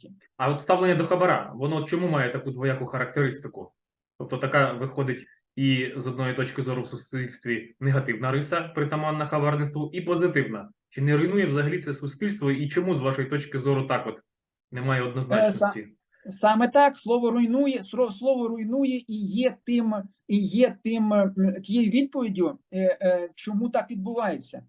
діяльності. А от ставлення до хабара, воно чому має таку двояку характеристику? Тобто така виходить і з одної точки зору в суспільстві негативна риса, притаманна хабарництву, і позитивна. Чи не руйнує взагалі це суспільство, і чому з вашої точки зору так от немає однозначності? Саме так слово руйнує, слово руйнує і є тим, і є тим тією відповіддю, е, е, чому так відбувається.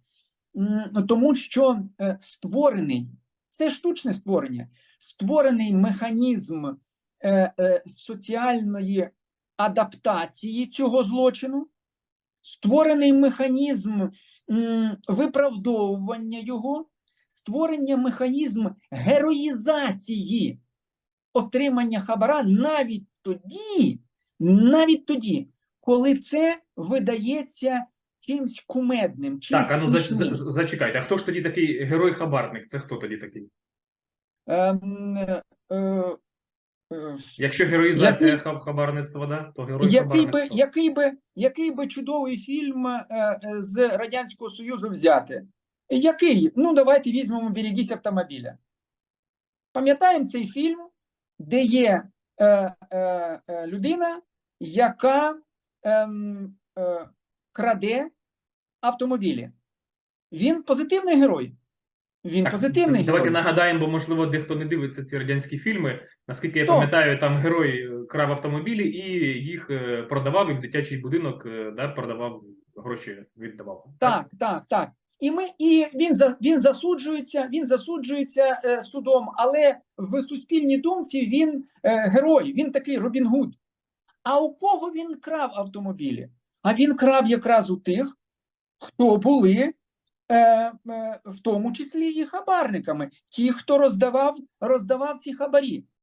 Тому що е, створений, це штучне створення, створений механізм е, е, соціальної адаптації цього злочину, створений механізм м, виправдовування його, створення механізм героїзації отримання хабара навіть тоді, навіть тоді, коли це видається чимсь кумедним, чимсь Так, а ну смішним. зачекайте. А хто ж тоді такий герой-хабарник? Це хто тоді такий? Ем, е, е, Якщо героїзація Який- хабарництва, да, то герой який би, який, би, який би чудовий фільм е, е, з Радянського Союзу взяти? Який? Ну, давайте візьмемо «Берегись автомобіля. Пам'ятаємо цей фільм, де є е, е, е, людина, яка ем, е, краде автомобілі. Він позитивний герой. Він Так, позитивний Давайте герой. нагадаємо, бо можливо дехто не дивиться ці радянські фільми. Наскільки я пам'ятаю, там герой е, крав автомобілі і їх е, продавав і в дитячий будинок, е, да, продавав гроші, віддавав. Так, так, так. І ми і він за він засуджується, він засуджується е, судом, але в суспільній думці він е, герой, він такий Робін Гуд. А у кого він крав автомобілі? А він крав якраз у тих, хто були, в тому числі і хабарниками, ті, хто роздавав, роздавав ці хабарі.